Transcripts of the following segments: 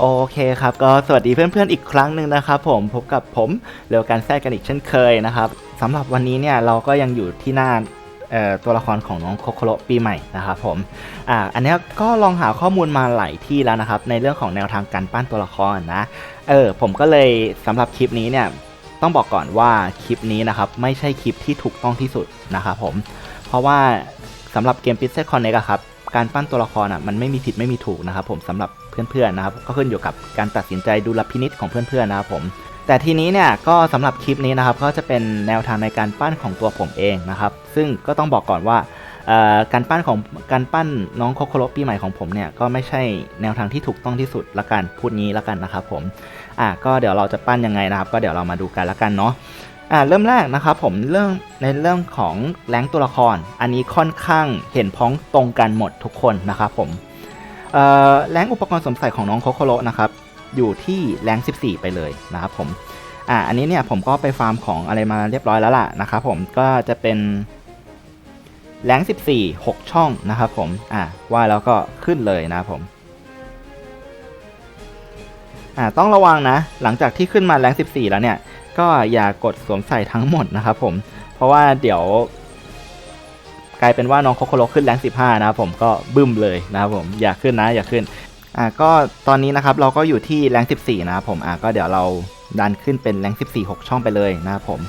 โอเคครับ ก็สวัสดีเพื่อนๆอีกครั้งหนึ่งนะครับผมพบกับผมเร็วการแทรกกันอีกเช่นเคยนะครับสำหรับวันนี้เนี่ยเราก็ยังอยู่ที่หน้าตัวละครของน้องโคโคโรปีใหม่นะครับผมอ่าอันนี้ก็ลองหาข้อมูลมาหลายที่แล้วนะครับ ในเรื่องของแนวทางการปั้นตัวละครนะเออผมก็เลยสำหรับคลิปนี้เนี่ยต้องบอกก่อนว่าคลิปนี้นะครับไม่ใช่คลิปที่ถูกต้องที่สุดนะครับผมเพราะว่าสำหรับเกม p i x e l Connect ครับการปั้นตัวละครอะมันไม่มีผิดไม่มีถูกนะครับผมสำหรับ เพื่อนๆนะครับก็ขึ้นอยู่กับการตัดสินใจดูลพินิษของเพื่อนๆนะครับผมแต่ทีนี้เนี่ยก็สำหรับคลิปนี้นะครับก็จะเป็นแนวทางในการปั้นของตัวผมเองนะครับ ซึ่งก็ต้องบอกก่อนว่าการปั้นของการปั้นน้องโคโคโรปีใหม่ของผมเนี่ยก็ไม่ใช่แนวทางที่ถูกต้องที่สุดละกันพูดงี้ละกันนะครับผมอะก็เดี๋ยวเราจะปั้นยังไงนะครับ ก็เดี๋ยวเรามาดูกันละกันเนาะอ่าเริ่มแรกนะครับผมเรื่องในเรื่องของแรงตัวละคร อันนี้ค่อนข้างเห็นพ้องตรงกันหมดทุกคนนะครับผม แรงอุปกรณ์สวมใส่ของน้องโคโคโรนะครับอยู่ที่แรง 14 ไปเลยนะครับผมอ่าอันนี้เนี่ยผมก็ไปฟาร์มของอะไรมาเรียบร้อยแล้วล่ะนะครับผมก็จะเป็นแรง 14 6 ช่องนะครับผมอ่าว่าแล้วก็ขึ้นเลยนะครับผมอ่าต้องระวังนะ หลังจากที่ขึ้นมาแรง 14 แล้วเนี่ย ก็อย่ากดสวมใส่ทั้งหมดนะครับผม เพราะว่าเดี๋ยว กลายเป็นว่าน้องโคโคโรขึ้นแรง15 นะครับผมก็บึ้มเลยนะครับผมอย่าขึ้นนะอย่าขึ้นอ่าก็ตอนนี้นะครับเราก็อยู่ที่แรง14 นะครับผมอ่าก็เดี๋ยวเราดันขึ้นเป็นแรง14 6 ช่องไปเลยนะครับผม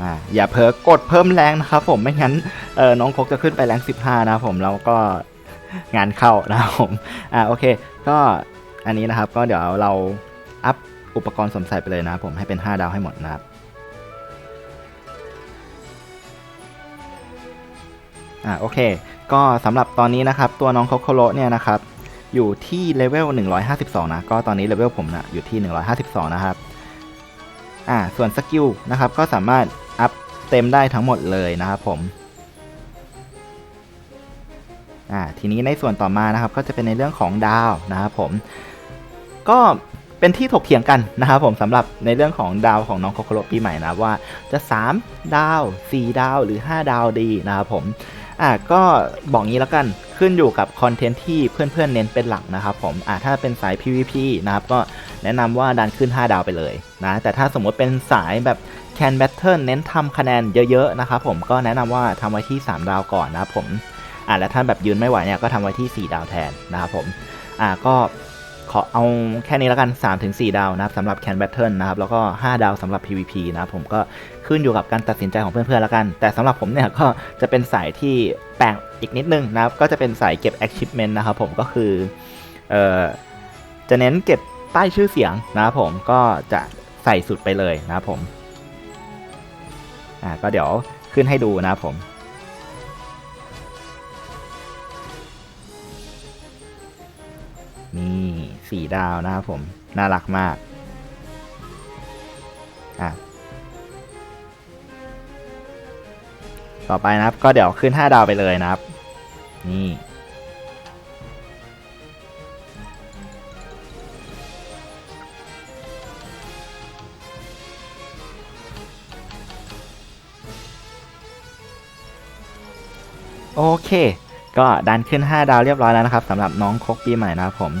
อ่าอย่าเผลอกดเพิ่มแรงนะครับผมไม่งั้นเออน้องโคกจะขึ้นไปแรง15 นะครับผมแล้วก็งานเข้านะครับผมอ่าโอเค ก็อันนี้นะครับก็เดี๋ยวเราอัพอุปกรณ์สมใส่ไปเลยนะครับผมให้เป็น 5 ดาวให้หมดนะครับ อ่าโอเค ก็สำหรับตอนนี้นะครับตัวน้องโคโคโรเนี่ยนะครับอยู่ที่เลเวล152 นะ ก็ตอนนี้เลเวลผมนะอยู่ที่ 152 นะครับอ่าส่วนสกิลนะครับก็สามารถอัพเต็มได้ทั้งหมดเลยนะครับผมอ่าทีนี้ในส่วนต่อมานะครับก็จะเป็นในเรื่องของดาวนะครับผมก็เป็นที่ถกเถียงกันนะครับผมสำหรับในเรื่องของดาวของน้องโคโคโรปีใหม่นะว่าจะ 3 ดาว 4 ดาวหรือ 5 ดาวดีนะครับผม อะก็บอกงี้แล้วกันขึ้นอยู่กับคอนเทนต์ที่เพื่อนๆเน้นเป็นหลักนะครับผมอะถ้าเป็นสาย PVP นะครับก็แนะนำว่าดันขึ้น 5 ดาวไปเลยนะแต่ถ้าสมมติเป็นสายแบบแคนแบทเทิลเน้นทำคะแนนเยอะๆนะครับผมก็แนะนำว่าทำไว้ที่ 3 ดาวก่อนนะครับผมอะแล้วถ้าแบบยืนไม่ไหวเนี่ยก็ทำไว้ที่ 4 ดาวแทนนะครับผมอะก็ ขอเอาแค่นี้แล้วกัน 3-4 ดาวนะครับสำหรับแคนแบทเทิลนะครับ แล้วก็ 5 ดาวสำหรับ PVP นะครับผมก็ขึ้นอยู่กับการตัดสินใจของเพื่อนๆแล้วกัน แต่สำหรับผมเนี่ยก็จะเป็นสายที่แปลกอีกนิดนึงนะครับ ก็จะเป็นสายเก็บ achievement นะครับผมก็คือเอ่อจะเน้นเก็บใต้ชื่อเสียงนะครับผมก็จะใส่สุดไปเลยนะครับผมอ่าก็เดี๋ยวขึ้นให้ดูนะครับผม นี่สี่ดาวนะครับผม น่ารักมาก อะ ต่อไปนะครับ ก็เดี๋ยวขึ้น 5 ดาวไปเลยนะครับ นี่ โอเค ก็ดันขึ้น 5 ดาวเรียบร้อยแล้วนะครับสำหรับน้องคกปีใหม่นะครับผม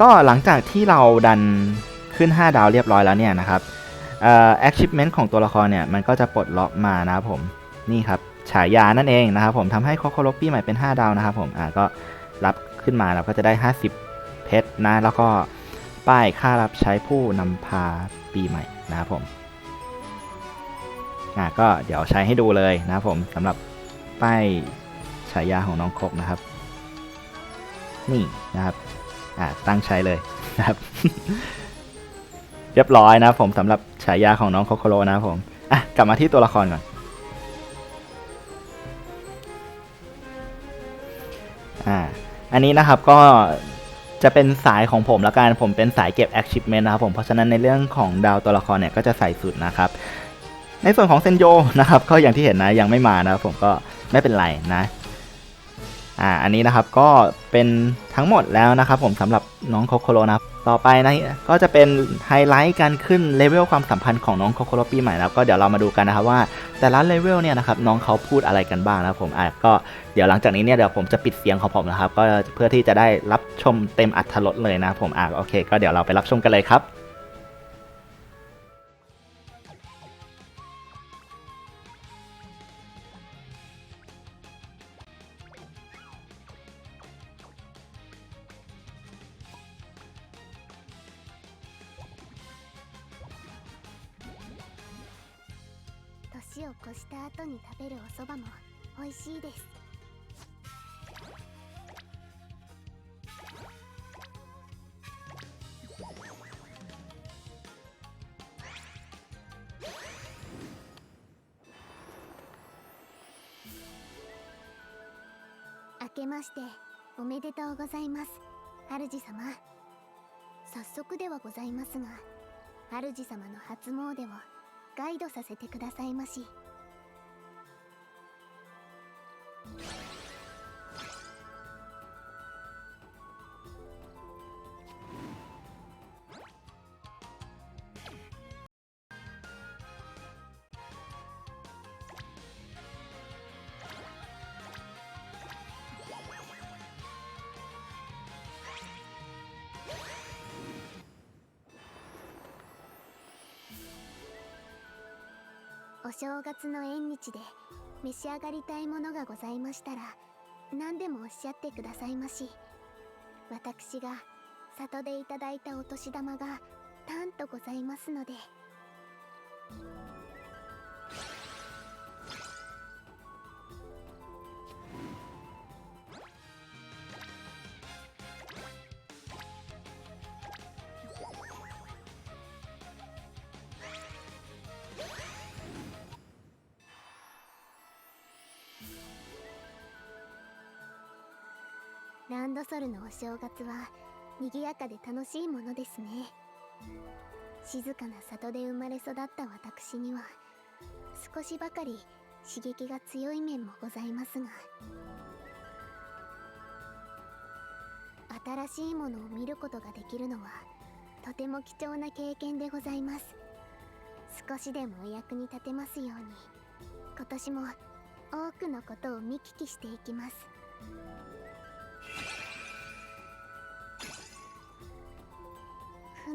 ก็หลังจากที่เราดันขึ้น 5 ดาวเรียบร้อยแล้วเนี่ยนะครับเอ่อ achievement ของตัวละครเนี่ยมันก็จะปลดล็อกมานะครับผมนี่ครับฉายานั่นเองนะครับผมทำให้คอโคโรปีใหม่เป็น 5 ดาวนะครับผมอ่าก็รับขึ้นมาเราก็จะได้ 50 เพชรนะแล้วก็ป้ายค่ารับใช้ผู้นำพาปีใหม่นะครับผมอ่าก็เดี๋ยวใช้ให้ดูเลยนะครับผมสำหรับป้าย ฉายาของน้องคกนะครับ นี่นะครับ อ่าตั้งใช้เลยนะครับ เรียบร้อยนะครับผมสำหรับฉายาของน้องโคโคโรนะครับผมอะกลับมาที่ตัวละครก่อนอ่าอันนี้นะครับก็จะเป็นสายของผมละกันผมเป็นสายเก็บ achievement นะครับผมเพราะฉะนั้นในเรื่องของดาวตัวละครเนี่ยก็จะใส่สุดนะครับ ในส่วนของเซนโยนะครับก็อย่างที่เห็นนะยังไม่มานะครับผมก็ไม่เป็นไรนะ อ่าอันนี้นะครับก็เป็นทั้งหมดแล้วนะครับผมสำหรับน้องโคโคโรนะต่อไปนะก็จะเป็นไฮไลท์การขึ้นเลเวลความสัมพันธ์ของน้องโคโคโรปีใหม่แล้วก็เดี๋ยวเรามาดูกันนะครับว่า แต่ละเลเวลเนี่ยนะครับน้องเขาพูดอะไรกันบ้างนะครับผมอะก็เดี๋ยวหลังจากนี้เนี่ยเดี๋ยวผมจะปิดเสียงของผมนะครับก็เพื่อที่จะได้รับชมเต็มอัธรสเลยนะผมอะโอเค ก็เดี๋ยวเราไปรับชมกันเลยครับ 食べるお蕎麦も美味しいです。明けましておめでとうございます。主様。早速ではございますが主様の初詣をガイドさせてくださいまし。お正月の縁日で召し上がりたいものがございましたら何でもおっしゃってくださいまし。私が里でいただいたお年玉がたんとございますのでランドソルのお正月は賑やかで楽しいものですね。静かな里で生まれ育った私には少しばかり刺激が強い面もございますが新しいものを見ることができるのはとても貴重な経験でございます。少しでもお役に立てますように今年も多くのことを見聞きしていきます。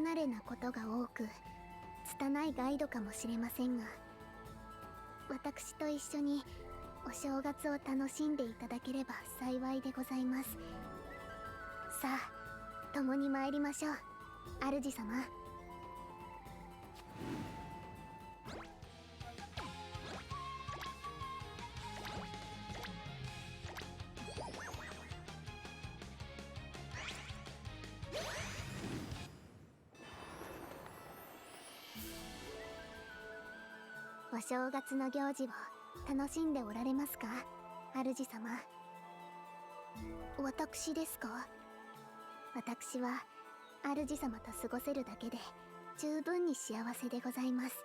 不慣れなことが多く拙いガイドかもしれませんが私と一緒にお正月を楽しんでいただければ幸いでございます。さあ共に参りましょう。主様。お正月の行事を楽しんでおられますか？主様。私ですか？私は主様と過ごせるだけで十分に幸せでございます。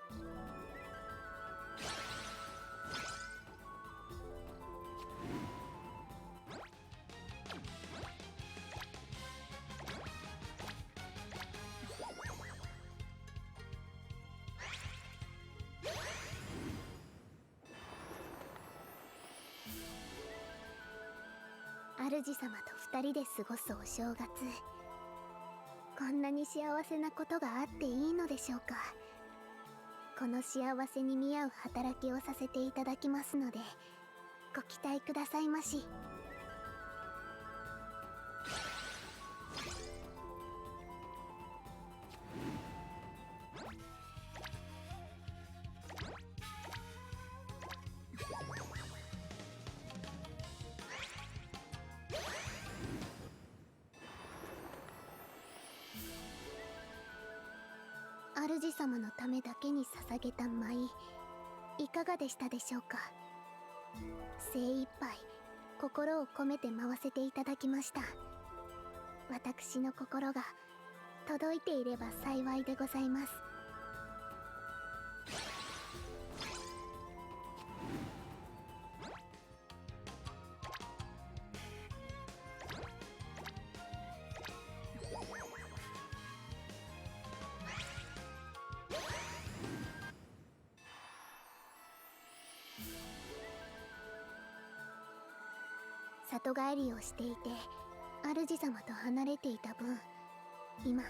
主様と2人で過ごすお正月。こんなに幸せなことがあっていいのでしょうか。この幸せに見合う働きをさせていただきますのでご期待くださいまし。主様のためだけに捧げた舞いかがでしたでしょうか？精一杯心を込めて回せていただきました。私の心が届いていれば幸いでございます。里帰りをしていて主様と離れていた分今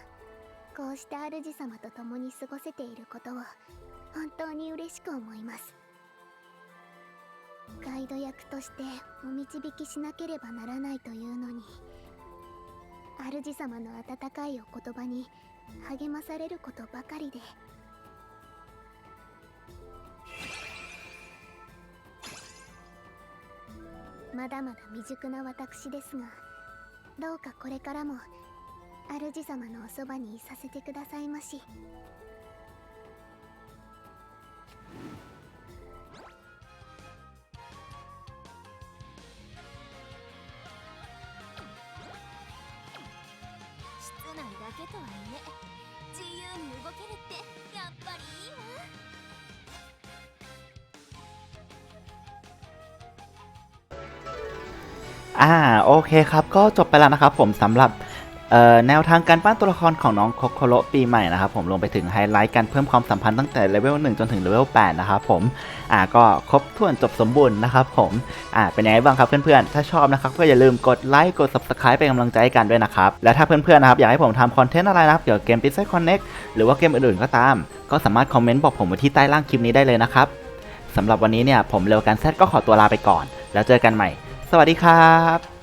こうして主様と共に過ごせていることを本当に嬉しく思います。ガイド役としてお導きしなければならないというのに主様の温かいお言葉に励まされることばかりでまだまだ未熟な私ですがどうかこれからも主様のおそばにいさせてくださいまし。 อ่าโอเคครับ ก็จบไปแล้วนะครับผมสำหรับแนวทางการปั้นตัวละครของน้องโคโคโรปีใหม่นะครับผมรวมไปถึงไฮไลท์การเพิ่มความสัมพันธ์ตั้งแต่เลเวล1จนถึงเลเวล8นะครับผมอ่าก็ครบถ้วนจบสมบูรณ์นะครับผมอ่าเป็นยังไงบ้างครับเพื่อนๆ ถ้าชอบนะครับก็อย่าลืมกดไลค์กด subscribe เป็นกำลังใจให้กันด้วยนะครับ และถ้าเพื่อนๆนะครับอยากให้ผมทำคอนเทนต์อะไรนะครับเกี่ยวกับเกม p i x e l Connect หรือว่าเกมอื่นๆก็ตาม ก็สามารถคอมเมนต์บอกผมไว้ที่ใต้ล่างคลิปนี้ได้เลยนะครับสำหรับวันนี้เนี่ยผมเร็วการแซดก็ขอตัวลาไปก่อน แล้วเจอกันใหม่ สวัสดีครับ